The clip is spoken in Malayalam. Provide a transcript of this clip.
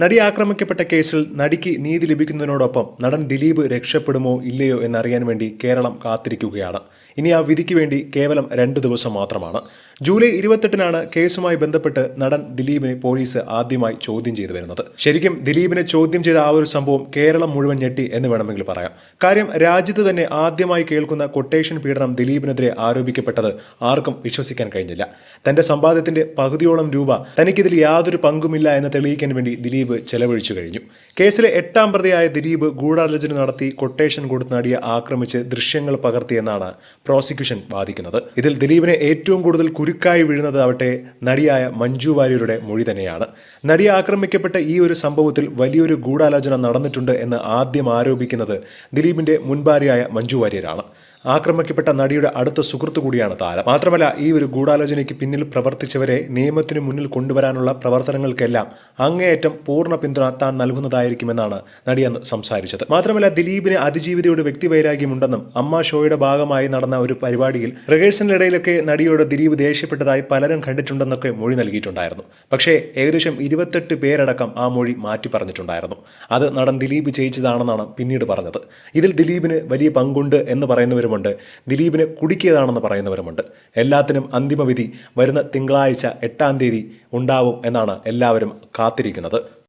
നടി ആക്രമിക്കപ്പെട്ട കേസിൽ നടിക്ക് നീതി ലഭിക്കുന്നതിനോടൊപ്പം നടൻ ദിലീപ് രക്ഷപ്പെടുമോ ഇല്ലയോ എന്നറിയാൻ വേണ്ടി കേരളം കാത്തിരിക്കുകയാണ്. ഇനി ആ വിധിക്ക് വേണ്ടി കേവലം രണ്ട് ദിവസം മാത്രമാണ്. ജൂലൈ ഇരുപത്തെട്ടിനാണ് കേസുമായി ബന്ധപ്പെട്ട് നടൻ ദിലീപിനെ പോലീസ് ആദ്യമായി ചോദ്യം ചെയ്തു വരുന്നത്. ശരിക്കും ദിലീപിനെ ചോദ്യം ചെയ്ത ആ ഒരു സംഭവം കേരളം മുഴുവൻ ഞെട്ടി എന്ന് വേണമെങ്കിൽ പറയാം. കാര്യം രാജ്യത്ത് തന്നെ ആദ്യമായി കേൾക്കുന്ന കൊട്ടേഷൻ പീഡനം ദിലീപിനെതിരെ ആരോപിക്കപ്പെട്ടത് ആർക്കും വിശ്വസിക്കാൻ കഴിഞ്ഞില്ല. തന്റെ സമ്പാദ്യത്തിന്റെ പകുതിയോളം രൂപ തനിക്കിതിൽ യാതൊരു പങ്കുമില്ല എന്ന് തെളിയിക്കാൻ വേണ്ടി ദിലീപ് ചെലവഴിച്ചു കഴിഞ്ഞു. കേസിലെ എട്ടാം പ്രതിയായ ദിലീപ് ഗൂഢാലോചന നടത്തി കൊട്ടേഷൻ കൊടുത്ത് നടിയെ ആക്രമിച്ച് ദൃശ്യങ്ങൾ പകർത്തിയെന്നാണ് പ്രോസിക്യൂഷൻ വാദിക്കുന്നത്. ഇതിൽ ദിലീപിനെ ഏറ്റവും കൂടുതൽ കുരുക്കായി വീഴുന്നത് ആവട്ടെ നടിയായ മഞ്ജു വാര്യരുടെ മൊഴി തന്നെയാണ്. നടിയെ ആക്രമിക്കപ്പെട്ട ഈ ഒരു സംഭവത്തിൽ വലിയൊരു ഗൂഢാലോചന നടന്നിട്ടുണ്ട് എന്ന് ആദ്യം ആരോപിക്കുന്നത് ദിലീപിന്റെ മുൻഭാര്യയായ മഞ്ജു വാര്യരാണ്. ആക്രമിക്കപ്പെട്ട നടിയുടെ അടുത്ത സുഹൃത്തു കൂടിയാണ് താരം. മാത്രമല്ല ഈ ഒരു ഗൂഢാലോചനയ്ക്ക് പിന്നിൽ പ്രവർത്തിച്ചവരെ നിയമത്തിന് മുന്നിൽ കൊണ്ടുവരാനുള്ള പ്രവർത്തനങ്ങൾക്കെല്ലാം അങ്ങേയറ്റം പൂർണ പിന്തുണ താൻ നൽകുന്നതായിരിക്കുമെന്നാണ് നടി അന്ന് സംസാരിച്ചത്. മാത്രമല്ല ദിലീപിന് അതിജീവിതയോട് വ്യക്തിവൈരാഗ്യമുണ്ടെന്നും അമ്മ ഷോയുടെ ഭാഗമായി നടന്ന ഒരു പരിപാടിയിൽ റിഹേഴ്സലിനിടയിലൊക്കെ നടിയോട് ദിലീപ് ദേഷ്യപ്പെട്ടതായി പലരും കണ്ടിട്ടുണ്ടെന്നൊക്കെ മൊഴി നൽകിയിട്ടുണ്ടായിരുന്നു. പക്ഷേ ഏകദേശം ഇരുപത്തെട്ട് പേരടക്കം ആ മൊഴി മാറ്റി പറഞ്ഞിട്ടുണ്ടായിരുന്നു. അത് നടൻ ദിലീപ് ചെയ്യിച്ചതാണെന്നാണ് പിന്നീട് പറഞ്ഞത്. ഇതിൽ ദിലീപിന് വലിയ പങ്കുണ്ട് എന്ന് പറയുന്നവരുമുണ്ട് ദിലീപിന് കുടുക്കിയതാണെന്ന് പറയുന്നവരുമുണ്ട്. എല്ലാത്തിനും അന്തിമവിധി വരുന്ന തിങ്കളാഴ്ച എട്ടാം തീയതി ഉണ്ടാവും എന്നാണ് എല്ലാവരും കാത്തിരിക്കുന്നത്.